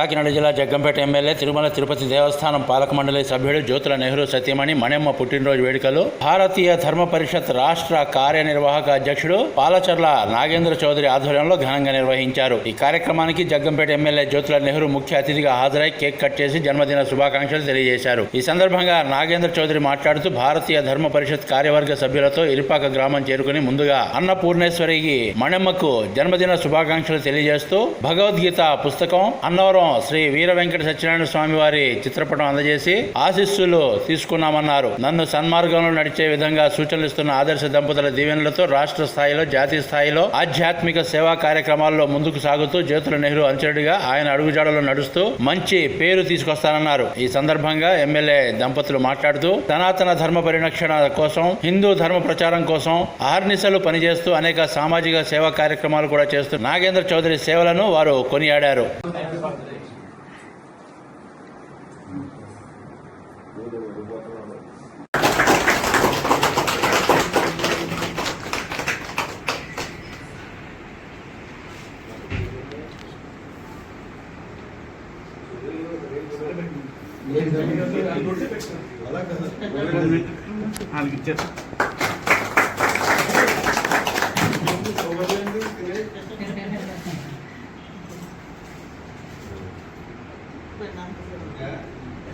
కాకినాడ జిల్లా జగ్గంపేట ఎమ్మెల్యే తిరుమల తిరుపతి దేవస్థానం పాలక మండలి సభ్యుడు జ్యోతుల నెహ్రూ సత్యమణి మణెమ్మ పుట్టినరోజు వేడుకలు భారతీయ ధర్మ పరిషత్ రాష్ట్ర కార్యనిర్వాహక అధ్యక్షుడు పాలచర్ల నాగేంద్ర చౌదరి ఆధ్వర్యంలో ఘనంగా నిర్వహించారు. ఈ కార్యక్రమానికి జగ్గంపేట ఎమ్మెల్యే జ్యోతుల నెహ్రూ ముఖ్య అతిథిగా హాజరై కేక్ కట్ చేసి జన్మదిన శుభాకాంక్షలు తెలియజేశారు. ఈ సందర్భంగా నాగేంద్ర చౌదరి మాట్లాడుతూ భారతీయ ధర్మ పరిషత్ కార్యవర్గ సభ్యులతో ఇరిపాక గ్రామం చేరుకుని ముందుగా అన్నపూర్ణేశ్వరికి మణెమ్మకు జన్మదిన శుభాకాంక్షలు తెలియజేస్తూ భగవద్గీత పుస్తకం అన్నవరం శ్రీ వీర వెంకట సత్యనారాయణ స్వామి వారి చిత్రపటం అందజేసి ఆశీస్సులు తీసుకున్నామన్నారు. నన్ను సన్మార్గంలో నడిచే విధంగా సూచనలు ఇస్తున్న ఆదర్శ దంపతుల దీవెనలతో రాష్ట్ర స్థాయిలో జాతీయ స్థాయిలో ఆధ్యాత్మిక సేవా కార్యక్రమాల్లో ముందుకు సాగుతూ జ్యోతుల నెహ్రూ అంచరుడిగా ఆయన అడుగుజాడలో నడుస్తూ మంచి పేరు తీసుకొస్తానన్నారు. ఈ సందర్భంగా ఎమ్మెల్యే దంపతులు మాట్లాడుతూ సనాతన ధర్మ పరిరక్షణ కోసం హిందూ ధర్మ ప్రచారం కోసం ఆర్నిసలు పనిచేస్తూ అనేక సామాజిక సేవా కార్యక్రమాలు కూడా చేస్తూ నాగేంద్ర చౌదరి సేవలను వారు కొనియాడారు. ఇచ్చారు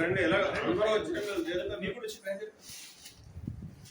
రండి ఎలా అందరూ వచ్చి చేద్దాం మీకు కూడా వచ్చి మనగండి కొన్నాను మనగండి